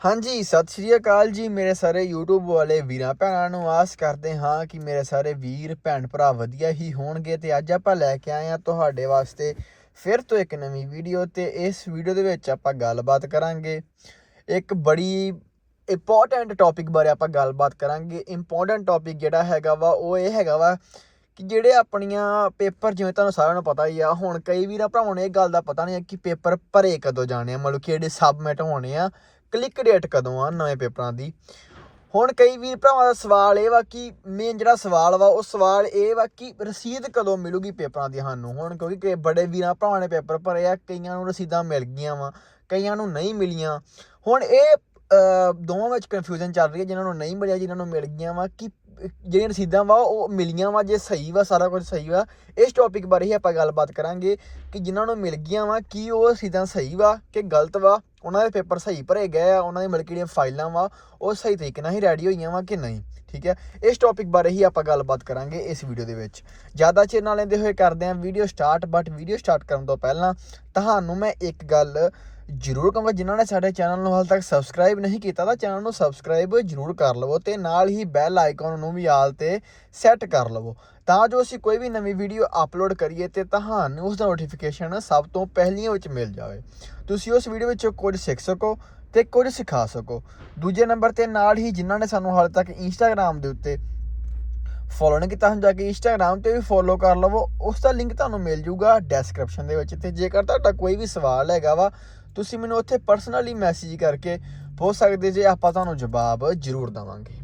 ਹਾਂਜੀ, ਸਤਿ ਸ਼੍ਰੀ ਅਕਾਲ ਜੀ ਮੇਰੇ ਸਾਰੇ YouTube ਵਾਲੇ ਵੀਰਾਂ ਭੈਣਾਂ ਨੂੰ। ਆਸ ਕਰਦੇ ਹਾਂ ਕਿ ਮੇਰੇ ਸਾਰੇ ਵੀਰ, ਭੈਣ ਭਰਾ ਵਧੀਆ ਹੀ ਹੋਣਗੇ ਤੇ ਅੱਜ ਆਪਾਂ ਲੈ ਕੇ ਆਏ ਹਾਂ ਤੁਹਾਡੇ ਵਾਸਤੇ ਫਿਰ ਤੋਂ ਇੱਕ ਨਵੀਂ ਵੀਡੀਓ ਤੇ ਇਸ ਵੀਡੀਓ ਦੇ ਵਿੱਚ ਆਪਾਂ ਗੱਲਬਾਤ ਕਰਾਂਗੇ। ਇੱਕ ਬੜੀ ਇੰਪੋਰਟੈਂਟ ਟੌਪਿਕ ਬਾਰੇ ਆਪਾਂ ਗੱਲਬਾਤ ਕਰਾਂਗੇ। ਇੰਪੋਰਟੈਂਟ ਟੌਪਿਕ ਜਿਹੜਾ ਹੈਗਾ ਵਾ, ਉਹ ਇਹ ਹੈਗਾ ਵਾ ਕਿ ਜਿਹੜੇ ਆਪਣੀਆਂ ਪੇਪਰ, ਜਿਵੇਂ ਤੁਹਾਨੂੰ ਸਾਰਿਆਂ ਨੂੰ ਪਤਾ ਹੀ ਆ, ਹੁਣ ਕਈ ਵੀਰਾਂ ਭਰਾਵਾਂ ਨੂੰ ਇਹ ਗੱਲ ਦਾ ਪਤਾ ਨਹੀਂ ਆ ਕਿ ਪੇਪਰ ਭਰੇ ਕਦੋਂ ਜਾਣੇ ਆ, ਮਤਲਬ ਕਿ ਜਿਹੜੇ ਸਬਮਿਟ ਹੋਣੇ ਆ ਕਲਿੱਕ ਡੇਟ ਕਦੋਂ ਆ ਨਵੇਂ ਪੇਪਰਾਂ ਦੀ? ਹੁਣ ਕਈ ਵੀਰ ਭਰਾਵਾਂ ਦਾ ਸਵਾਲ ਇਹ ਵਾ ਕਿ ਮੇਨ ਜਿਹੜਾ ਸਵਾਲ ਵਾ, ਉਹ ਸਵਾਲ ਇਹ ਵਾ ਕਿ ਰਸੀਦ ਕਦੋਂ ਮਿਲੂਗੀ ਪੇਪਰਾਂ ਦੀ ਸਾਨੂੰ? ਹੁਣ ਕਿਉਂਕਿ ਕਈ ਬੜੇ ਵੀਰਾਂ ਭਰਾਵਾਂ ਨੇ ਪੇਪਰ ਭਰੇ ਆ, ਕਈਆਂ ਨੂੰ ਰਸੀਦਾਂ ਮਿਲ ਗਈਆਂ ਵਾ, ਕਈਆਂ ਨੂੰ ਨਹੀਂ ਮਿਲੀਆਂ। ਹੁਣ ਇਹ ਦੋਵਾਂ ਵਿੱਚ ਕਨਫਿਊਜ਼ਨ ਚੱਲ ਰਹੀ ਹੈ, ਜਿਨ੍ਹਾਂ ਨੂੰ ਨਹੀਂ ਮਿਲਿਆ, ਜਿਨ੍ਹਾਂ ਨੂੰ ਮਿਲ ਗਈਆਂ ਵਾ ਕਿ ਜਿਹੜੀਆਂ ਰਸੀਦਾਂ ਵਾ, ਉਹ ਮਿਲੀਆਂ ਵਾ, ਜੇ ਸਹੀ ਵਾ, ਸਾਰਾ ਕੁਝ ਸਹੀ ਵਾ। ਇਸ ਟੌਪਿਕ ਬਾਰੇ ਹੀ ਆਪਾਂ ਗੱਲਬਾਤ ਕਰਾਂਗੇ ਕਿ ਜਿਨ੍ਹਾਂ ਨੂੰ ਮਿਲ ਗਈਆਂ ਵਾ, ਕੀ ਉਹ ਰਸੀਦਾਂ ਸਹੀ ਵਾ ਕਿ ਗਲਤ ਵਾ, ਉਹਨਾਂ ਦੇ ਪੇਪਰ ਸਹੀ ਭਰੇ ਗਏ ਆ, ਉਹਨਾਂ ਦੀ ਮਿਲ ਜਿਹੜੀਆਂ ਫਾਈਲਾਂ ਵਾ, ਉਹ ਸਹੀ ਤਰੀਕੇ ਨਾਲ ਹੀ ਰੈਡੀ ਹੋਈਆਂ ਵਾ ਕਿ ਨਹੀਂ, ਠੀਕ ਹੈ? ਇਸ ਟੌਪਿਕ ਬਾਰੇ ਹੀ ਆਪਾਂ ਗੱਲਬਾਤ ਕਰਾਂਗੇ ਇਸ ਵੀਡੀਓ ਦੇ ਵਿੱਚ। ਜ਼ਿਆਦਾ ਚਿਰ ਨਾ ਲੈਂਦੇ ਹੋਏ ਕਰਦੇ ਆਂ video start but video start ਕਰਨ ਤੋਂ ਪਹਿਲਾਂ ਤੁਹਾਨੂੰ ਮੈਂ ਇੱਕ ਗੱਲ ਜਰੂਰ ਕਹਾਂਗਾ ਜਿਨ੍ਹਾਂ ਨੇ ਸਾਡੇ ਚੈਨਲ ਨੂੰ ਹਾਲ ਤੱਕ ਸਬਸਕ੍ਰਾਈਬ ਨਹੀਂ ਕੀਤਾ ਤਾਂ ਚੈਨਲ ਨੂੰ ਸਬਸਕ੍ਰਾਈਬ ਜਰੂਰ ਕਰ ਲਵੋ ਤੇ ਨਾਲ ਹੀ ਬੈਲ ਆਈਕਨ ਨੂੰ ਵੀ ਆਲ ਤੇ ਸੈੱਟ ਕਰ ਲਵੋ। ਤਾਂ ਜੋ ਅਸੀਂ ਕੋਈ ਵੀ ਨਵੀਂ ਵੀਡੀਓ ਅਪਲੋਡ ਕਰੀਏ ਤੇ ਤੁਹਾਨੂੰ ਉਸ ਦਾ ਨੋਟੀਫਿਕੇਸ਼ਨ ਸਭ ਤੋਂ ਪਹਿਲੀਆਂ ਵਿੱਚ ਮਿਲ ਜਾਵੇ। ਤੁਸੀਂ ਉਸ ਵੀਡੀਓ ਵਿੱਚੋਂ ਕੁਝ ਸਿੱਖ ਸਕੋ ਤੇ ਕੁਝ ਸਿਖਾ ਸਕੋ। ਦੂਜੇ ਨੰਬਰ ਤੇ ਨਾਲ ਹੀ ਜਿਨ੍ਹਾਂ ਨੇ ਸਾਨੂੰ ਹਾਲ ਤੱਕ ਇੰਸਟਾਗ੍ਰam ਦੇ ਉੱਤੇ ਫੋਲੋ ਨਹੀਂ ਕੀਤਾ, ਹੁਣ ਜਾ ਕੇ ਇੰਸਟਾਗ੍ਰam ਤੇ ਵੀ ਫੋਲੋ ਕਰ ਲਵੋ, ਉਸ ਦਾ ਲਿੰਕ ਤੁਹਾਨੂੰ ਮਿਲ ਜਾਊਗਾ ਡਿਸਕ੍ਰਿਪਸ਼ਨ ਦੇ ਵਿੱਚ ਤੇ ਜੇਕਰ ਤੁਹਾਡਾ ਕੋਈ ਵੀ ਸਵਾਲ ਹੈਗਾ ਵਾ ਤੁਸੀਂ ਮੈਨੂੰ ਉੱਥੇ ਪਰਸਨਲੀ ਮੈਸੇਜ ਕਰਕੇ ਪੁੱਛ ਸਕਦੇ ਜੇ ਆਪਾਂ ਤੁਹਾਨੂੰ ਜਵਾਬ ਜ਼ਰੂਰ ਦਵਾਂਗੇ।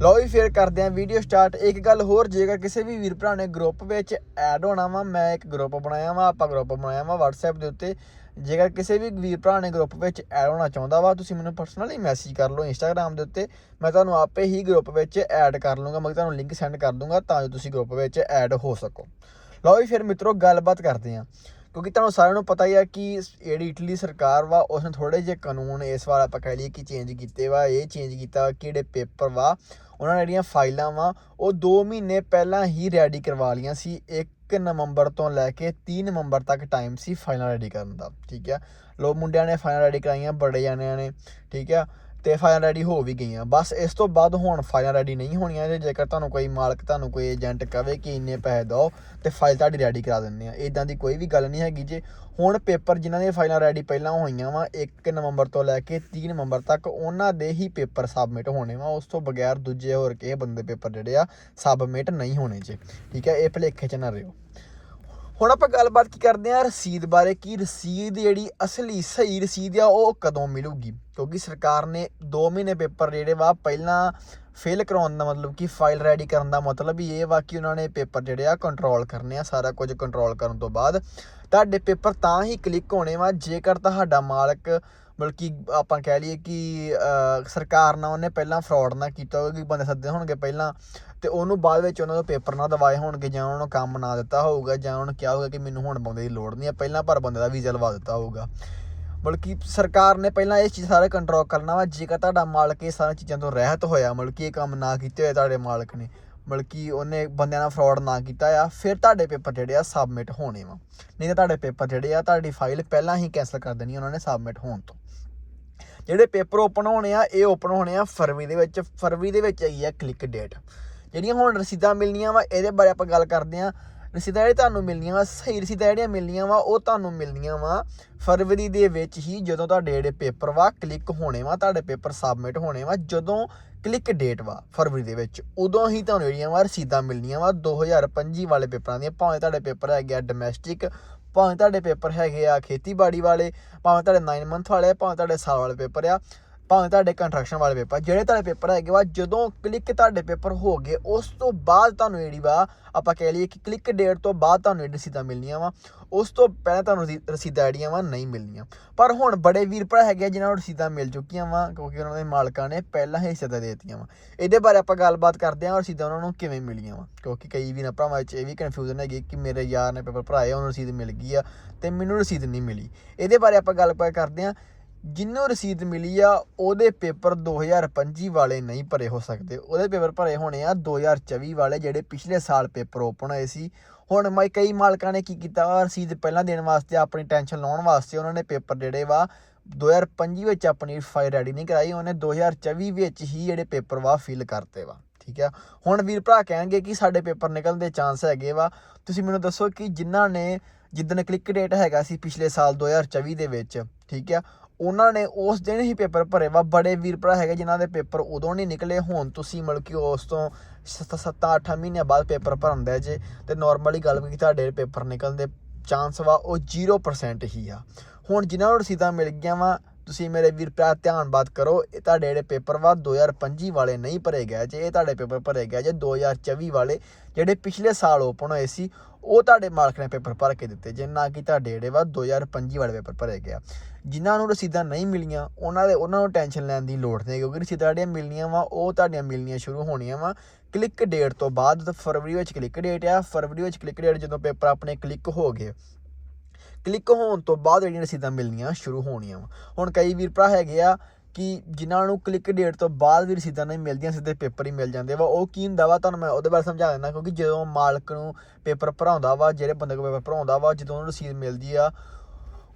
ਲਓ ਵੀ ਫੇਰ ਕਰਦੇ ਆਂ ਵੀਡੀਓ ਸਟਾਰਟ ਇੱਕ ਗੱਲ ਹੋਰ, ਜੇਕਰ ਕਿਸੇ ਵੀ ਵੀਰ ਭਰਾ ਨੇ ਗਰੁੱਪ ਵਿੱਚ ਐਡ ਹੋਣਾ ਵਾ, ਮੈਂ ਇੱਕ ਗਰੁੱਪ ਬਣਾਇਆ ਵਾ, ਆਪਾਂ ਗਰੁੱਪ ਬਣਾਇਆ ਵਾ WhatsApp ਦੇ ਉੱਤੇ। ਜੇਕਰ ਕਿਸੇ ਵੀ ਵੀਰ ਭਰਾ ਨੇ ਗਰੁੱਪ ਵਿੱਚ ਐਡ ਹੋਣਾ ਚਾਹੁੰਦਾ ਵਾ, ਤੁਸੀਂ ਮੈਨੂੰ ਪਰਸਨਲੀ ਮੈਸੇਜ ਕਰ ਲਓ Instagram ਦੇ ਉੱਤੇ। ਮੈਂ ਤੁਹਾਨੂੰ ਆਪੇ ਹੀ ਗਰੁੱਪ ਵਿੱਚ ਐਡ ਕਰ ਲੂੰਗਾ ਮੈਂ ਤੁਹਾਨੂੰ ਲਿੰਕ ਸੈਂਡ ਕਰ ਦੂੰਗਾ, ਤਾਂ ਜੋ ਤੁਸੀਂ ਗਰੁੱਪ ਵਿੱਚ ਐਡ ਹੋ ਸਕੋ। ਲਓ ਵੀ ਫਿਰ ਮਿੱਤਰੋ, ਗੱਲਬਾਤ ਕਰਦੇ ਆਂ ਕਿਉਂਕਿ ਤੁਹਾਨੂੰ ਸਾਰਿਆਂ ਨੂੰ ਪਤਾ ਹੀ ਆ ਕਿ ਜਿਹੜੀ ਇਟਲੀ ਸਰਕਾਰ ਵਾ, ਉਸਨੇ ਥੋੜੇ ਜਿਹੇ ਕਾਨੂੰਨ ਇਸ ਵਾਰ ਆਪਾਂ ਕਹਿ ਲਈਏ ਕਿ ਚੇਂਜ ਕੀਤੇ ਵਾ, ਇਹ ਚੇਂਜ ਕੀਤਾ ਕਿਹੜੇ ਪੇਪਰ ਵਾ, ਉਹਨਾਂ ਨੇ ਜਿਹੜੀਆਂ ਫਾਈਲਾਂ ਵਾ, ਉਹ 2 ਮਹੀਨੇ ਪਹਿਲਾਂ ਹੀ ਰੈਡੀ ਕਰਵਾ ਲੀਆਂ ਸੀ 1 ਨਵੰਬਰ ਤੋਂ ਲੈ ਕੇ 3 ਨਵੰਬਰ ਤੱਕ ਟਾਈਮ ਸੀ ਫਾਈਲਾਂ ਰੈਡੀ ਕਰਨ ਦਾ, ਠੀਕ ਆ? ਲੋ ਮੁੰਡਿਆਂ ਨੇ ਫਾਈਲਾਂ ਰੈਡੀ ਕਰਾਈਆਂ, ਬੜੇ ਜਾਣਿਆਂ ਨੇ, ਠੀਕ ਆ? ਤੇ ਫਾਈਲਾਂ ਰੈਡੀ ਹੋ ਵੀ ਗਈਆਂ। ਬਸ ਇਸ ਤੋਂ ਬਾਅਦ ਹੁਣ ਫਾਈਲਾਂ ਰੈਡੀ ਨਹੀਂ ਹੋਣੀਆਂ ਜੇ ਜੇਕਰ ਤੁਹਾਨੂੰ ਕੋਈ ਮਾਲਕ ਤੁਹਾਨੂੰ ਕੋਈ ਏਜੰਟ ਕਵੇ ਕਿ ਇੰਨੇ ਪੈਸੇ ਦਿਓ ਤੇ ਫਾਈਲ ਤੁਹਾਡੀ ਰੈਡੀ ਕਰਾ ਦਿੰਦੇ ਆ। ਇਦਾਂ ਦੀ ਕੋਈ ਵੀ ਗੱਲ ਨਹੀਂ ਹੈਗੀ ਜੇ। ਹੁਣ ਪੇਪਰ ਜਿਨ੍ਹਾਂ ਦੀਆਂ ਫਾਈਲਾਂ ਰੈਡੀ ਪਹਿਲਾਂ ਹੋਈਆਂ ਵਾ 1 ਨਵੰਬਰ ਤੋਂ ਲੈ ਕੇ 3 ਨਵੰਬਰ ਤੱਕ ਉਹਨਾਂ ਦੇ ਹੀ ਪੇਪਰ ਸਬਮਿਟ ਹੋਣੇ ਵਾ। ਉਸ ਤੋਂ ਬਗੈਰ ਦੂਜੇ ਹੋਰ ਕਿਸੇ ਬੰਦੇ ਪੇਪਰ ਜਿਹੜੇ ਆ ਸਬਮਿਟ ਨਹੀਂ ਹੋਣੇ ਜੇ। ਠੀਕ ਹੈ, ਇਹ ਭਲੇਖੇ ਚ ਨਾ ਰਿਓ। ਹੁਣ ਆਪਾਂ ਗੱਲਬਾਤ ਕੀ ਕਰਦੇ ਆ ਰਸੀਦ ਬਾਰੇ, ਕਿ ਰਸੀਦ ਜਿਹੜੀ ਅਸਲੀ ਸਹੀ ਰਸੀਦ ਆ, ਉਹ ਕਦੋਂ ਮਿਲੂਗੀ? ਕਿਉਂਕਿ ਸਰਕਾਰ ਨੇ 2 ਮਹੀਨੇ ਪੇਪਰ ਜਿਹੜੇ ਵਾ, ਪਹਿਲਾਂ ਫੇਲ ਕਰਾਉਣ ਦਾ ਮਤਲਬ ਕਿ ਫਾਈਲ ਰੈਡੀ ਕਰਨ ਦਾ ਮਤਲਬ ਹੀ ਇਹ ਵਾ ਕਿ ਉਹਨਾਂ ਨੇ ਪੇਪਰ ਜਿਹੜੇ ਆ ਕੰਟਰੋਲ ਕਰਨੇ ਆ, ਸਾਰਾ ਕੁਝ ਕੰਟਰੋਲ ਕਰਨ ਤੋਂ ਬਾਅਦ। ਤੁਹਾਡੇ ਪੇਪਰ ਤਾਂ ਹੀ ਕਲਿੱਕ ਹੋਣੇ ਵਾ, ਜੇਕਰ ਤੁਹਾਡਾ ਮਾਲਕ ਬਲਕਿ ਆਪਾਂ ਕਹਿ ਲਈਏ ਕਿ ਸਰਕਾਰ ਨਾਲ ਉਹਨੇ ਪਹਿਲਾਂ ਫਰਾਡ ਨਾ ਕੀਤਾ ਹੋਵੇ, ਕਿ ਬੰਦੇ ਸੱਦੇ ਹੋਣਗੇ ਪਹਿਲਾਂ। ਤੇ ਉਹਨੂੰ ਬਾਅਦ ਵਿੱਚ ਉਹਨਾਂ ਨੂੰ ਪੇਪਰ ਨਾ ਦਵਾਏ ਹੋਣਗੇ ਜਾਂ ਉਹਨਾਂ ਨੂੰ ਕੰਮ ਨਾ ਦਿੱਤਾ ਹੋਊਗਾ ਜਾਂ ਉਹਨਾਂ ਨੂੰ ਕਿਹਾ ਹੋਊਗਾ ਕਿ ਮੈਨੂੰ ਹੁਣ ਬੰਦੇ ਦੀ ਲੋੜ ਨਹੀਂ ਹੈ ਪਹਿਲਾਂ ਪਰ ਬੰਦੇ ਦਾ ਵੀਜ਼ਾ ਲਵਾ ਦਿੱਤਾ ਹੋਊਗਾ। ਬਲਕਿ ਸਰਕਾਰ ਨੇ ਪਹਿਲਾਂ ਇਹ ਚੀਜ਼ ਸਾਰੇ ਕੰਟਰੋਲ ਕਰਨਾ ਵਾ, ਜੇਕਰ ਤੁਹਾਡਾ ਮਾਲਕ ਇਹ ਸਾਰੀਆਂ ਚੀਜ਼ਾਂ ਤੋਂ ਰਹਿਤ ਹੋਇਆ ਮਤਲਬ ਕਿ ਇਹ ਕੰਮ ਨਾ ਕੀਤੇ ਹੋਏ ਤੁਹਾਡੇ ਮਾਲਕ ਨੇ ਮਤਲਬ ਕਿ ਉਹਨੇ ਬੰਦਿਆਂ ਨਾਲ ਫਰਾਡ ਨਾ ਕੀਤਾ ਆ, ਫਿਰ ਤੁਹਾਡੇ ਪੇਪਰ ਜਿਹੜੇ ਆ ਸਬਮਿਟ ਹੋਣੇ ਵਾ। ਨਹੀਂ ਤਾਂ ਤੁਹਾਡੇ ਪੇਪਰ ਜਿਹੜੇ ਆ, ਤੁਹਾਡੀ ਫਾਈਲ ਪਹਿਲਾਂ ਹੀ ਕੈਨਸਲ ਕਰ ਦੇਣੀ ਉਹਨਾਂ ਨੇ ਸਬਮਿਟ ਹੋਣ ਤੋਂ। ਜਿਹੜੇ ਪੇਪਰ ਓਪਨ ਹੋਣੇ ਆ, ਇਹ ਓਪਨ ਹੋਣੇ ਆ ਫਰਵਰੀ ਦੇ ਵਿੱਚ, ਫਰਵਰੀ ਦੇ ਵਿੱਚ ਆਈ ਆ ਕਲਿੱਕ ਡੇਟ ਜਿਹੜੀਆਂ ਹੁਣ ਰਸੀਦਾਂ ਮਿਲਣੀਆਂ ਵਾ ਇਹਦੇ ਬਾਰੇ ਆਪਾਂ ਗੱਲ ਕਰਦੇ ਆ ਰਸੀਦਾਂ ਜਿਹੜੀਆਂ ਤੁਹਾਨੂੰ ਮਿਲਣੀਆਂ ਵਾ ਸਹੀ ਰਸੀਦਾਂ ਜਿਹੜੀਆਂ ਮਿਲਣੀਆਂ ਵਾ ਉਹ ਤੁਹਾਨੂੰ ਮਿਲਣੀਆਂ ਵਾ ਫਰਵਰੀ ਦੇ ਵਿੱਚ ਹੀ ਜਦੋਂ ਤੁਹਾਡੇ ਜਿਹੜੇ ਪੇਪਰ ਵਾ ਕਲਿੱਕ ਹੋਣੇ ਵਾ ਤੁਹਾਡੇ ਪੇਪਰ ਸਬਮਿਟ ਹੋਣੇ ਵਾ ਜਦੋਂ ਕਲਿੱਕ ਡੇਟ ਵਾ ਫਰਵਰੀ ਦੇ ਵਿੱਚ ਉਦੋਂ ਹੀ ਤੁਹਾਨੂੰ ਜਿਹੜੀਆਂ ਵਾ ਰਸੀਦਾਂ ਮਿਲਣੀਆਂ ਵਾ। 2025 ਵਾਲੇ ਪੇਪਰਾਂ ਦੀਆਂ ਭਾਵੇਂ ਤੁਹਾਡੇ ਪੇਪਰ ਹੈਗੇ ਆ ਡੋਮੈਸਟਿਕ ਭਾਵੇਂ ਤੁਹਾਡੇ ਪੇਪਰ ਹੈਗੇ ਆ ਖੇਤੀਬਾੜੀ ਵਾਲੇ ਭਾਵੇਂ ਤੁਹਾਡੇ 9 ਮੰਥ ਵਾਲੇ ਆ, ਭਾਵੇਂ ਤੁਹਾਡੇ ਸਾਲ ਵਾਲੇ ਪੇਪਰ ਆ ਭਾਵੇਂ ਤੁਹਾਡੇ ਕੰਸਟਰਕਸ਼ਨ ਵਾਲੇ ਪੇਪਰ ਜਿਹੜੇ ਤੁਹਾਡੇ ਪੇਪਰ ਹੈਗੇ ਵਾ, ਜਦੋਂ ਕਲਿੱਕ ਤੁਹਾਡੇ ਪੇਪਰ ਹੋ ਗਏ, ਉਸ ਤੋਂ ਬਾਅਦ ਤੁਹਾਨੂੰ ਜਿਹੜੀ ਵਾ, ਆਪਾਂ ਕਹਿ ਲਈਏ ਕਿ ਕਲਿੱਕ ਡੇਟ ਤੋਂ ਬਾਅਦ ਤੁਹਾਨੂੰ ਇਹ ਰਸੀਦਾਂ ਮਿਲਣੀਆਂ ਵਾ। ਉਸ ਤੋਂ ਪਹਿਲਾਂ ਤੁਹਾਨੂੰ ਰਸੀ- ਰਸੀਦਾਂ ਜਿਹੜੀਆਂ ਵਾ, ਨਹੀਂ ਮਿਲਣੀਆਂ। ਪਰ ਹੁਣ ਬੜੇ ਵੀਰ ਭਰਾ ਹੈਗੇ ਆ, ਜਿਨ੍ਹਾਂ ਨੂੰ ਰਸੀਦਾਂ ਮਿਲ ਚੁੱਕੀਆਂ ਵਾ, ਕਿਉਂਕਿ ਉਹਨਾਂ ਦੇ ਮਾਲਕਾਂ ਨੇ ਪਹਿਲਾਂ ਹੀ ਰਸੀਦਾਂ ਦੇ ਦਿੱਤੀਆਂ ਵਾ। ਇਹਦੇ ਬਾਰੇ ਆਪਾਂ ਗੱਲਬਾਤ ਕਰਦੇ ਹਾਂ ਰਸੀਦਾਂ ਉਹਨਾਂ ਨੂੰ ਕਿਵੇਂ ਮਿਲੀਆਂ ਵਾ। ਕਿਉਂਕਿ ਕਈ ਵੀਰਾਂ ਭਰਾਵਾਂ ਵਿੱਚ ਇਹ ਵੀ ਕਨਫਿਊਜ਼ਨ ਹੈਗੀ ਕਿ ਮੇਰੇ ਯਾਰ ਨੇ ਪੇਪਰ ਭਰਾਏ ਉਹਨੂੰ ਰਸੀਦ ਮਿਲ ਗਈ ਆ, ਤੇ ਮੈਨੂੰ ਰਸੀਦ ਨਹੀਂ ਮਿਲੀ। ਇਹਦੇ ਬਾਰੇ ਆਪਾਂ ਗੱਲਬਾਤ ਕਰਦੇ ਹਾਂ ਜਿਹਨੂੰ ਰਸੀਦ ਮਿਲੀ ਆ, ਉਹਦੇ ਪੇਪਰ 2025 ਵਾਲੇ ਨਹੀਂ ਭਰੇ ਹੋ ਸਕਦੇ। ਉਹਦੇ ਪੇਪਰ ਭਰੇ ਹੋਣੇ ਆ 2024 ਵਾਲੇ, ਜਿਹੜੇ ਪਿਛਲੇ ਸਾਲ ਪੇਪਰ ਓਪਨ ਹੋਏ ਸੀ। ਹੁਣ ਮੈਂ ਕਈ ਮਾਲਕਾਂ ਨੇ ਕੀ ਕੀਤਾ ਰਸੀਦ ਪਹਿਲਾਂ ਦੇਣ ਵਾਸਤੇ, ਆਪਣੀ ਟੈਨਸ਼ਨ ਲਾਉਣ ਵਾਸਤੇ ਉਹਨਾਂ ਨੇ ਪੇਪਰ ਜਿਹੜੇ ਵਾ 2025 ਵਿੱਚ ਆਪਣੀ ਫਾਈਲ ਰੈਡੀ ਨਹੀਂ ਕਰਾਈ, ਉਹਨੇ 2024 ਵਿੱਚ ਹੀ ਜਿਹੜੇ ਪੇਪਰ ਵਾ ਫਿਲ ਕਰਤੇ ਵਾ। ਠੀਕ ਆ? ਹੁਣ ਵੀਰ ਭਰਾ ਕਹਿਣਗੇ ਕਿ ਸਾਡੇ ਪੇਪਰ ਨਿਕਲਣ ਦੇ ਚਾਂਸ ਹੈਗੇ ਵਾ। ਤੁਸੀਂ ਮੈਨੂੰ ਦੱਸੋ ਕਿ ਜਿਨ੍ਹਾਂ ਨੇ, ਜਿੱਦਣ ਕਲਿੱਕ ਡੇਟ ਹੈਗਾ ਸੀ ਪਿਛਲੇ ਸਾਲ 2024 ਦੇ ਵਿੱਚ, ਠੀਕ ਆ? ਉਹਨਾਂ ਨੇ ਉਸ ਦਿਨ ਹੀ ਪੇਪਰ ਭਰੇ ਵਾ। ਬੜੇ ਵੀਰ ਭਰਾ ਹੈਗੇ ਜਿਨ੍ਹਾਂ ਦੇ ਪੇਪਰ ਉਦੋਂ ਨਹੀਂ ਨਿਕਲੇ, ਹੁਣ ਤੁਸੀਂ ਮਤਲਬ ਕਿ ਉਸ ਤੋਂ 7-8 ਮਹੀਨਿਆਂ ਬਾਅਦ ਪੇਪਰ ਭਰਨ ਦੇ ਜੇ। ਤੇ ਨਾਰਮਲੀ ਗੱਲ ਕਿ ਤੁਹਾਡੇ ਪੇਪਰ ਨਿਕਲਣ ਦੇ ਚਾਂਸ ਵਾ, ਉਹ 0% ਹੀ ਆ। ਹੁਣ ਜਿਨ੍ਹਾਂ ਨੂੰ ਰਸੀਦਾਂ ਮਿਲ ਗਈਆਂ ਵਾ ਤੁਸੀਂ ਮੇਰੇ ਵੀਰ ਭਰਾ, ਧਿਆਨ ਬਾਤ ਕਰੋ, ਇਹ ਤੁਹਾਡੇ ਜਿਹੜੇ ਪੇਪਰ ਵਾ 2025 ਵਾਲੇ ਨਹੀਂ ਭਰੇ ਗਏ ਜੇ, ਇਹ ਤੁਹਾਡੇ ਪੇਪਰ ਭਰੇ ਗਏ ਜੇ 2024 ਵਾਲੇ, ਜਿਹੜੇ ਪਿਛਲੇ ਸਾਲ ਓਪਨ ਹੋਏ ਸੀ, ਉਹ ਤੁਹਾਡੇ ਮਾਲਕ ਨੇ ਪੇਪਰ ਭਰ ਕੇ ਦਿੱਤੇ ਜੇ, ਨਾ ਕਿ ਤੁਹਾਡੇ ਜਿਹੜੇ ਵਾ 2025 ਵਾਲੇ ਪੇਪਰ ਭਰੇ ਗਏ ਆ। ਜਿਨ੍ਹਾਂ ਨੂੰ ਰਸੀਦਾਂ ਨਹੀਂ ਮਿਲੀਆਂ, ਉਹਨਾਂ ਦੇ ਉਹਨਾਂ ਨੂੰ ਟੈਨਸ਼ਨ ਲੈਣ ਦੀ ਲੋੜ ਨਹੀਂ, ਕਿਉਂਕਿ ਰਸੀਦਾਂ ਜਿਹੜੀਆਂ ਮਿਲਣੀਆਂ ਵਾ, ਉਹ ਤੁਹਾਡੀਆਂ ਮਿਲਣੀਆਂ ਸ਼ੁਰੂ ਹੋਣੀਆਂ ਵਾ ਕਲਿੱਕ ਡੇਟ ਤੋਂ ਬਾਅਦ ਤਾਂ ਫਰਵਰੀ ਵਿੱਚ ਕਲਿੱਕ ਡੇਟ ਆ, ਫਰਵਰੀ ਵਿੱਚ ਕਲਿੱਕ ਡੇਟ ਜਦੋਂ ਪੇਪਰ ਆਪਣੇ ਕਲਿੱਕ ਹੋ ਗਏ। ਕਲਿੱਕ ਹੋਣ ਤੋਂ ਬਾਅਦ ਜਿਹੜੀਆਂ ਰਸੀਦਾਂ ਮਿਲਣੀਆਂ ਸ਼ੁਰੂ ਹੋਣੀਆਂ ਵਾ। ਹੁਣ ਕਈ ਵੀਰ ਭਰਾ ਹੈਗੇ ਆ ਕਿ ਜਿਨ੍ਹਾਂ ਨੂੰ ਕਲਿੱਕ ਡੇਟ ਤੋਂ ਬਾਅਦ ਵੀ ਰਸੀਦਾਂ ਨਹੀਂ ਮਿਲਦੀਆਂ, ਸਿੱਧੇ ਪੇਪਰ ਹੀ ਮਿਲ ਜਾਂਦੇ ਵਾ। ਉਹ ਕੀ ਹੁੰਦਾ ਵਾ, ਤੁਹਾਨੂੰ ਮੈਂ ਉਹਦੇ ਬਾਰੇ ਸਮਝਾ ਦਿੰਦਾ ਕਿਉਂਕਿ ਜਦੋਂ ਮਾਲਕ ਨੂੰ ਪੇਪਰ ਭਰਾਉਂਦਾ ਵਾ, ਜਿਹੜੇ ਬੰਦੇ ਕੋਲ ਪੇਪਰ ਭਰਾਉਂਦਾ ਵਾ, ਜਦੋਂ ਉਹਨੂੰ ਰਸੀਦ ਮਿਲਦੀ ਆ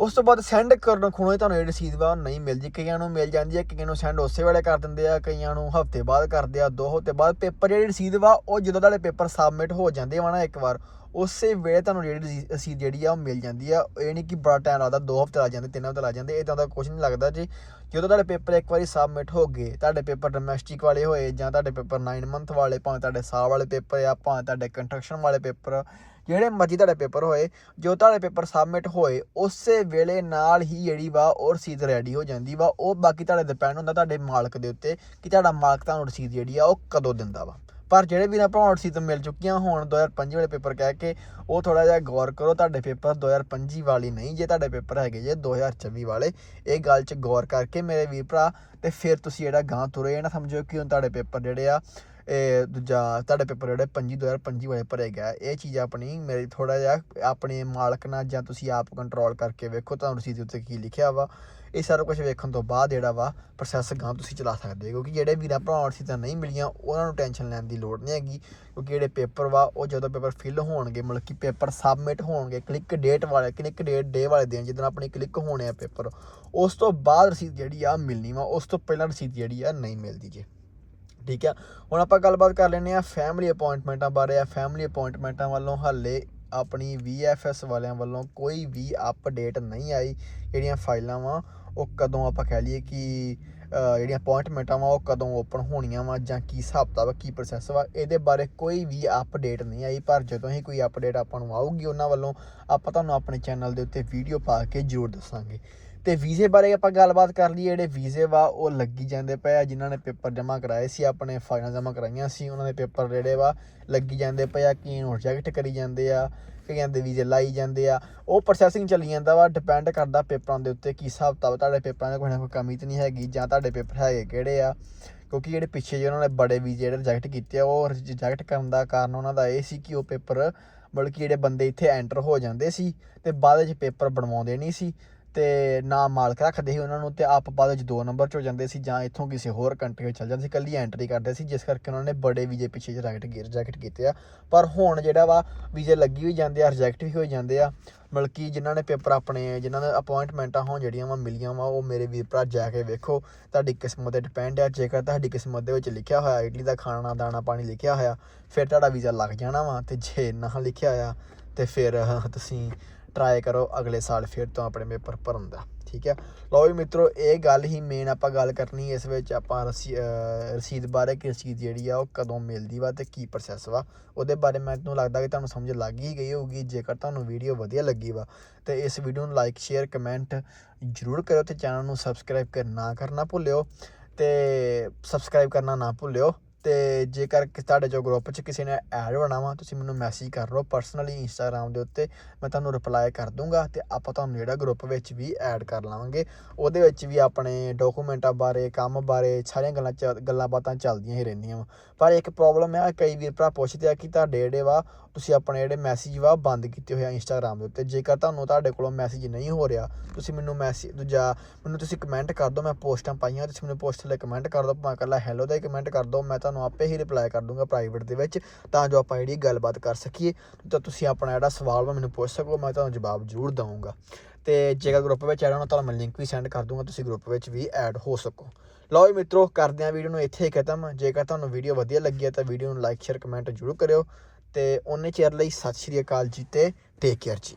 ਉਸ ਤੋਂ ਬਾਅਦ ਸੈਂਡ ਕਰਨ ਖੁਣੋ ਤੁਹਾਨੂੰ ਜਿਹੜੀ ਰਸੀਦ ਵਾ, ਉਹ ਨਹੀਂ ਮਿਲਦੀ। ਕਈਆਂ ਨੂੰ ਮਿਲ ਜਾਂਦੀ ਹੈ ਕਈਆਂ ਨੂੰ ਸੈਂਡ ਉਸੇ ਵੇਲੇ ਕਰ ਦਿੰਦੇ ਆ, ਕਈਆਂ ਨੂੰ ਹਫ਼ਤੇ ਬਾਅਦ ਕਰਦੇ ਆ, ਦੋ ਹਫ਼ਤੇ ਬਾਅਦ। ਪੇਪਰ ਜਿਹੜੀ ਰਸੀਦ ਵਾ, ਉਹ ਜਦੋਂ ਤੁਹਾਡੇ ਪੇਪਰ ਸਬਮਿਟ ਹੋ ਜਾਂਦੇ ਵਾ ਨਾ ਇੱਕ ਵਾਰ, ਉਸੇ ਵੇਲੇ ਤੁਹਾਨੂੰ ਜਿਹੜੀ ਰਸੀ- ਰਸੀਦ ਜਿਹੜੀ ਆ, ਉਹ ਮਿਲ ਜਾਂਦੀ ਆ। ਇਹ ਨਹੀਂ ਕਿ ਬੜਾ ਟਾਈਮ ਲੱਗਦਾ, ਦੋ ਹਫ਼ਤੇ ਲੱਗ ਜਾਂਦੇ, ਤਿੰਨ ਹਫ਼ਤੇ ਲੱਗ ਜਾਂਦੇ ਇਦਾਂ ਦਾ ਕੁਝ ਨਹੀਂ ਲੱਗਦਾ ਜੀ। ਜਦੋਂ ਤੁਹਾਡੇ ਪੇਪਰ ਇੱਕ ਵਾਰੀ ਸਬਮਿਟ ਹੋ ਗਏ, ਤੁਹਾਡੇ ਪੇਪਰ ਡੋਮੈਸਟਿਕ ਵਾਲੇ ਹੋਏ ਜਾਂ ਤੁਹਾਡੇ ਪੇਪਰ 9 ਮੰਥ ਵਾਲੇ, ਭਾਵੇਂ ਤੁਹਾਡੇ ਸਾਹ ਵਾਲੇ ਪੇਪਰ ਆ, ਭਾਵੇਂ ਤੁਹਾਡੇ ਕੰਸਟਰਕਸ਼ਨ ਵਾਲੇ ਪੇਪਰ ਜਿਹੜੇ ਮਰਜ਼ੀ ਤੁਹਾਡੇ ਪੇਪਰ ਹੋਏ, ਜੋ ਤੁਹਾਡੇ ਪੇਪਰ ਸਬਮਿਟ ਹੋਏ, ਉਸੇ ਵੇਲੇ ਨਾਲ ਹੀ ਜਿਹੜੀ ਵਾ ਉਹ ਰਸੀਦ ਰੈਡੀ ਹੋ ਜਾਂਦੀ ਵਾ, ਉਹ ਬਾਕੀ ਤੁਹਾਡੇ ਡਿਪੈਂਡ ਹੁੰਦਾ ਤੁਹਾਡੇ ਮਾਲਕ ਦੇ ਉੱਤੇ ਕਿ ਤੁਹਾਡਾ ਮਾਲਕ ਤੁਹਾਨੂੰ ਰਸੀਦ ਜਿਹੜੀ ਆ ਉਹ ਕਦੋਂ ਦਿੰਦਾ ਵਾ। ਪਰ ਜਿਹੜੇ ਵੀ ਨਾ ਭਰਾਉਣ ਰਸੀਦ ਮਿਲ ਚੁੱਕੀਆਂ ਹੋਣ 2025 ਵਾਲੇ ਪੇਪਰ ਕਹਿ ਕੇ, ਉਹ ਥੋੜਾ ਜਿਹਾ ਗੌਰ ਕਰੋ, ਤੁਹਾਡੇ ਪੇਪਰ 2025 ਵਾਲੀ ਨਹੀਂ, ਜੇ ਤੁਹਾਡੇ ਪੇਪਰ ਹੈਗੇ ਜੇ 2024 ਵਾਲੇ, ਇਹ ਗੱਲ 'ਚ ਗੌਰ ਕਰਕੇ ਮੇਰੇ ਵੀਰ ਭਰਾ, ਤੇ ਫਿਰ ਤੁਸੀਂ ਜਿਹੜਾ ਗਾਂ ਤੁਰੇ ਇਹ ਨਾ ਸਮਝੋ ਕਿ ਹੁਣ ਤੁਹਾਡੇ ਪੇਪਰ ਜਿਹੜੇ ਆ ਇਹ ਦੂਜਾ ਤੁਹਾਡੇ ਪੇਪਰ ਜਿਹੜੇ 25 2025 ਵਾਲੇ ਭਰੇ ਗਿਆ ਇਹ ਚੀਜ਼ ਆਪਣੀ ਮੇਰੀ ਥੋੜਾ ਜਿਹਾ ਆਪਣੇ ਮਾਲਕ ਨਾਲ ਜਾਂ ਤੁਸੀਂ ਆਪ ਕੰਟਰੋਲ ਕਰਕੇ ਵੇਖੋ ਤੁਹਾਨੂੰ ਰਸੀਦ ਉੱਤੇ ਕੀ ਲਿਖਿਆ ਵਾ। ਇਹ ਸਾਰਾ ਕੁਝ ਵੇਖਣ ਤੋਂ ਬਾਅਦ ਜਿਹੜਾ ਵਾ ਪ੍ਰੋਸੈਸ ਗਾਂ ਤੁਸੀਂ ਚਲਾ ਸਕਦੇ ਹੋ, ਕਿਉਂਕਿ ਜਿਹੜੇ ਵੀਰਾਂ ਭਰਾਵਾਂ ਰਸੀਦਾਂ ਨਹੀਂ ਮਿਲੀਆਂ, ਉਹਨਾਂ ਨੂੰ ਟੈਨਸ਼ਨ ਲੈਣ ਦੀ ਲੋੜ ਨਹੀਂ ਹੈਗੀ, ਕਿਉਂਕਿ ਜਿਹੜੇ ਪੇਪਰ ਵਾ ਉਹ ਜਦੋਂ ਪੇਪਰ ਫਿਲ ਹੋਣਗੇ, ਮਤਲਬ ਕਿ ਪੇਪਰ ਸਬਮਿਟ ਹੋਣਗੇ ਕਲਿੱਕ ਡੇਟ ਵਾਲੇ ਕਲਿੱਕ ਡੇਟ ਡੇ ਵਾਲੇ ਦਿਨ ਜਦੋਂ ਆਪਣੀ ਕਲਿੱਕ ਹੋਣੇ ਆ ਪੇਪਰ, ਉਸ ਤੋਂ ਬਾਅਦ ਰਸੀਦ ਜਿਹੜੀ ਆ ਮਿਲਣੀ ਵਾ, ਉਸ ਤੋਂ ਪਹਿਲਾਂ ਰਸੀਦ ਜਿਹੜੀ ਆ ਨਹੀਂ ਮਿਲਦੀ ਜੇ। ਠੀਕ ਆ? ਹੁਣ ਆਪਾਂ ਗੱਲਬਾਤ ਕਰ ਲੈਂਦੇ ਆ ਫੈਮਿਲੀ ਅਪਾਇੰਟਮੈਂਟਾਂ ਬਾਰੇ। ਆ ਫੈਮਿਲੀ ਅਪਾਇੰਟਮੈਂਟਾਂ ਵੱਲੋਂ ਹਾਲੇ ਆਪਣੀ VFS ਵਾਲਿਆਂ ਵੱਲੋਂ ਕੋਈ ਵੀ ਅਪਡੇਟ ਨਹੀਂ ਆਈ। ਜਿਹੜੀਆਂ ਫਾਈਲਾਂ ਵਾ, ਉਹ ਕਦੋਂ ਆਪਾਂ ਕਹਿ ਲਈਏ ਕਿ ਜਿਹੜੀਆਂ ਅਪਾਇੰਟਮੈਂਟਾਂ ਵਾ, ਉਹ ਕਦੋਂ ਓਪਨ ਹੋਣੀਆਂ ਵਾ ਜਾਂ ਕੀ ਹਿਸਾਬ ਵਾ ਕੀ ਪ੍ਰੋਸੈਸ ਵਾ, ਇਹਦੇ ਬਾਰੇ ਕੋਈ ਵੀ ਅਪਡੇਟ ਨਹੀਂ ਆਈ। ਪਰ ਜਦੋਂ ਹੀ ਕੋਈ ਅਪਡੇਟ ਆਪਾਂ ਨੂੰ ਆਊਗੀ ਉਹਨਾਂ ਵੱਲੋਂ, ਆਪਾਂ ਤੁਹਾਨੂੰ ਆਪਣੇ ਚੈਨਲ ਦੇ ਉੱਤੇ ਵੀਡੀਓ ਪਾ ਕੇ ਜ਼ਰੂਰ ਦੱਸਾਂਗੇ। ਤੇ ਵੀਜ਼ੇ ਬਾਰੇ ਆਪਾਂ ਗੱਲਬਾਤ ਕਰ ਲਈਏ, ਜਿਹੜੇ ਵੀਜ਼ੇ ਵਾ, ਉਹ ਲੱਗੀ ਜਾਂਦੇ ਪਏ ਆ, ਜਿਨ੍ਹਾਂ ਨੇ ਪੇਪਰ ਜਮ੍ਹਾਂ ਕਰਾਏ ਸੀ, ਆਪਣੇ ਫਾਈਲਾਂ ਜਮ੍ਹਾਂ ਕਰਾਈਆਂ ਸੀ, ਉਹਨਾਂ ਦੇ ਪੇਪਰ ਜਿਹੜੇ ਵਾ, ਲੱਗੀ ਜਾਂਦੇ ਪਏ ਆ, ਕੀ ਨੂੰ ਰਿਜੈਕਟ ਕਰੀ ਜਾਂਦੇ ਆ ਕਈਆਂ ਦੇ ਵੀਜ਼ੇ ਲਾਈ ਜਾਂਦੇ ਆ, ਉਹ ਪ੍ਰੋਸੈਸਿੰਗ ਚੱਲੀ ਜਾਂਦਾ ਵਾ ਡਿਪੈਂਡ ਕਰਦਾ ਪੇਪਰਾਂ ਦੇ ਉੱਤੇ ਕੀ ਹਿਸਾਬ ਕਿਤਾਬ, ਤੁਹਾਡੇ ਪੇਪਰਾਂ ਦੇ ਕੋਈ ਨਾ ਕੋਈ ਕਮੀ ਤਾਂ ਨਹੀਂ ਹੈਗੀ, ਜਾਂ ਤੁਹਾਡੇ ਪੇਪਰ ਹੈਗੇ ਕਿਹੜੇ ਆ, ਕਿਉਂਕਿ ਜਿਹੜੇ ਪਿੱਛੇ ਜਿਹੇ ਉਹਨਾਂ ਨੇ ਬੜੇ ਵੀਜ਼ੇ ਜਿਹੜੇ ਰਿਜੈਕਟ ਕੀਤੇ ਆ, ਉਹ ਰਿਜੈਕਟ ਕਰਨ ਦਾ ਕਾਰਨ ਉਹਨਾਂ ਦਾ ਇਹ ਸੀ ਕਿ ਉਹ ਪੇਪਰ, ਬਲਕਿ ਜਿਹੜੇ ਬੰਦੇ ਇੱਥੇ ਐਂਟਰ ਹੋ ਜਾਂਦੇ ਸੀ, ਤੇ ਬਾਅਦ ਵਿੱਚ ਪੇਪਰ ਬਣਵਾਉਂਦੇ ਨਹੀਂ ਸੀ ਤੇ ਨਾ ਮਾਲਕ ਰੱਖਦੇ ਸੀ ਉਹਨਾਂ ਨੂੰ ਤੇ ਆਪ ਬਾਅਦ ਵਿੱਚ ਦੋ ਨੰਬਰ 'ਚ ਹੋ ਜਾਂਦੇ ਸੀ ਜਾਂ ਇੱਥੋਂ ਕਿਸੇ ਹੋਰ ਕੰਟਰੀ ਵਿੱਚ ਚਲ ਜਾਂਦੇ ਸੀ ਕੱਲੀ ਐਂਟਰੀ ਕਰਦੇ ਸੀ, ਜਿਸ ਕਰਕੇ ਉਹਨਾਂ ਨੇ ਬੜੇ ਵੀਜ਼ੇ ਪਿੱਛੇ ਰਿਜੈਕਟ ਕੀ ਰਿਜੈਕਟ ਕੀਤੇ ਆ। ਪਰ ਹੁਣ ਜਿਹੜਾ ਵਾ ਵੀਜ਼ੇ ਲੱਗੀ ਹੋਈ ਜਾਂਦੇ ਆ ਰਿਜੈਕਟ ਵੀ ਹੋਈ ਜਾਂਦੇ ਆ, ਮਤਲਬ ਜਿਨ੍ਹਾਂ ਨੇ ਪੇਪਰ ਆਪਣੇ, ਜਿਨ੍ਹਾਂ ਦੇ ਅਪਾਇੰਟਮੈਂਟਾਂ ਹੋਣ ਜਿਹੜੀਆਂ ਵਾ ਮਿਲੀਆਂ ਵਾ, ਉਹ ਮੇਰੇ ਵੀਰ ਭਰਾ ਜਾ ਕੇ ਵੇਖੋ। ਤੁਹਾਡੀ ਕਿਸਮਤ ਤੇ ਡਿਪੈਂਡ ਆ, ਜੇਕਰ ਤੁਹਾਡੀ ਕਿਸਮਤ ਦੇ ਵਿੱਚ ਲਿਖਿਆ ਹੋਇਆ, ਇਡਲੀ ਦਾ ਖਾਣਾ, ਦਾਣਾ, ਪਾਣੀ ਲਿਖਿਆ ਹੋਇਆ, ਫਿਰ ਤੁਹਾਡਾ ਵੀਜ਼ਾ ਲੱਗ ਜਾਣਾ ਵਾ, ਤੇ ਜੇ ਨਾ ਲਿਖਿਆ ਹੋਇਆ, ਤੇ ਫਿਰ ਤੁਸੀਂ ਟਰਾਈ ਕਰੋ ਅਗਲੇ ਸਾਲ ਫਿਰ ਤੋਂ ਆਪਣੇ ਪੇਪਰ ਭਰਨ ਦਾ, ਠੀਕ ਹੈ? ਲਓ ਵੀ ਮਿੱਤਰੋ, ਇਹ ਗੱਲ ਹੀ ਮੇਨ ਆਪਾਂ ਗੱਲ ਕਰਨੀ ਇਸ ਵਿੱਚ ਆਪਾਂ ਰਸੀ- ਰਸੀਦ ਬਾਰੇ ਕਿ ਰਸੀਦ ਜਿਹੜੀ ਆ, ਉਹ ਕਦੋਂ ਮਿਲਦੀ ਵਾ ਤੇ ਕੀ ਪ੍ਰੋਸੈਸ ਵਾ, ਉਹਦੇ ਬਾਰੇ ਮੈਨੂੰ ਲੱਗਦਾ ਕਿ ਤੁਹਾਨੂੰ ਸਮਝ ਲੱਗ ਹੀ ਗਈ ਹੋਊਗੀ, ਜੇਕਰ ਤੁਹਾਨੂੰ ਵੀਡੀਓ ਵਧੀਆ ਲੱਗੀ ਵਾ, ਤੇ ਇਸ ਵੀਡੀਓ ਨੂੰ ਲਾਈਕ ਸ਼ੇਅਰ ਕਮੈਂਟ ਜਰੂਰ ਕਰਿਓ ਤੇ ਚੈਨਲ ਨੂੰ ਸਬਸਕ੍ਰਾਈਬ ਕਰਨਾ ਕਰਨਾ ਭੁੱਲਿਓ ਤੇ ਸਬਸਕ੍ਰਾਈਬ ਕਰਨਾ ਨਾ ਭੁੱਲਿਓ। ਤੇ ਜੇਕਰ ਕਿ ਤੁਹਾਡੇ ਜੋ ਗਰੁੱਪ 'ਚ ਕਿਸੇ ਨੇ ਐਡ ਹੋਣਾ ਵਾ, ਤੁਸੀਂ ਮੈਨੂੰ ਮੈਸੇਜ ਕਰ ਲਓ ਪਰਸਨਲੀ ਇੰਸਟਾਗ੍ਰam ਦੇ ਉੱਤੇ, ਮੈਂ ਤੁਹਾਨੂੰ ਰਿਪਲਾਈ ਕਰ ਦੂੰਗਾ ਤੇ ਆਪਾਂ ਤੁਹਾਨੂੰ ਜਿਹੜਾ ਗਰੁੱਪ ਵਿੱਚ ਵੀ ਐਡ ਕਰ ਲਵਾਂਗੇ। ਉਹਦੇ ਵਿੱਚ ਵੀ ਆਪਣੇ ਡਾਕੂਮੈਂਟਾਂ ਬਾਰੇ, ਕੰਮ ਬਾਰੇ ਸਾਰੀਆਂ ਗੱਲਾਂ ਚ- ਗੱਲਾਂ ਬਾਤਾਂ ਚੱਲਦੀਆਂ ਹੀ ਰਹਿੰਦੀਆਂ ਵਾ। ਪਰ ਇੱਕ ਪ੍ਰੋਬਲਮ ਹੈ ਕਈ ਵੀਰ ਭਰਾ ਪੁੱਛਦੇ ਆ ਕਿ ਤੁਹਾਡੇ ਜਿਹੜੇ ਵਾ, ਤੁਸੀਂ ਆਪਣੇ ਜਿਹੜੇ ਮੈਸੇਜ ਵਾ ਬੰਦ ਕੀਤੇ ਹੋਏ ਆ ਇੰਸਟਾਗ੍ਰam ਦੇ ਉੱਤੇ। ਜੇਕਰ ਤੁਹਾਨੂੰ ਤੁਹਾਡੇ ਕੋਲੋਂ ਮੈਸੇਜ ਨਹੀਂ ਹੋ ਰਿਹਾ, ਤੁਸੀਂ ਮੈਨੂੰ ਮੈਸੇਜ ਦੂਜਾ, ਮੈਨੂੰ ਤੁਸੀਂ ਕਮੈਂਟ ਕਰ ਦਿਓ, ਮੈਂ ਪੋਸਟਾਂ ਪਾਈਆਂ, ਤੁਸੀਂ ਮੈਨੂੰ ਪੋਸਟ ਲਈ ਕਮੈਂਟ ਕਰ ਦਿਓ, ਭਾਵੇਂ ਇਕੱਲਾ ਹੈਲੋ ਦਾ ਹੀ ਕਮੈਂਟ ਕਰ ਦਿਓ, ਮੈਂ ਤੁਹਾਨੂੰ ਆਪੇ ਹੀ ਰਿਪਲਾਈ ਕਰ ਦੂੰਗਾ ਪ੍ਰਾਈਵੇਟ ਦੇ ਵਿੱਚ, ਤਾਂ ਜੋ ਆਪਾਂ ਜਿਹੜੀ ਗੱਲਬਾਤ ਕਰ ਸਕੀਏ। ਤਾਂ ਤੁਸੀਂ ਆਪਣਾ ਜਿਹੜਾ ਸਵਾਲ ਵਾ ਮੈਨੂੰ ਪੁੱਛ ਸਕੋ, ਮੈਂ ਤੁਹਾਨੂੰ ਜਵਾਬ ਜ਼ਰੂਰ ਦਵਾਂਗਾ ਤੇ ਜੇਕਰ ਗਰੁੱਪ ਵਿੱਚ ਐਡ ਹੋਣਾ ਤੁਹਾਨੂੰ ਮੈਂ ਲਿੰਕ ਵੀ ਸੈਂਡ ਕਰ ਦੂੰਗਾ ਤੁਸੀਂ ਗਰੁੱਪ ਵਿੱਚ ਵੀ ਐਡ ਹੋ ਸਕੋ। ਲਓ ਜੀ ਮਿੱਤਰੋ, ਕਰਦੇ ਹਾਂ ਵੀਡੀਓ ਨੂੰ ਇੱਥੇ ਹੀ ਖਤਮ। ਜੇਕਰ ਤੁਹਾਨੂੰ ਵੀਡੀਓ ਵਧੀਆ ਲੱਗੀ ਹੈ, ਤਾਂ ਵੀਡੀਓ ਨੂੰ ਲਾਈਕ ਸ਼ੇਅਰ ਕਮੈਂਟ ਜ਼ਰੂਰ ਕਰਿਓ। ਤੇ ਉਹਨੇ ਚਿਰ ਲਈ ਸਤਿ ਸ਼੍ਰੀ ਅਕਾਲ ਜੀ ਤੇ ਟੇਕ ਕੇਅਰ ਜੀ।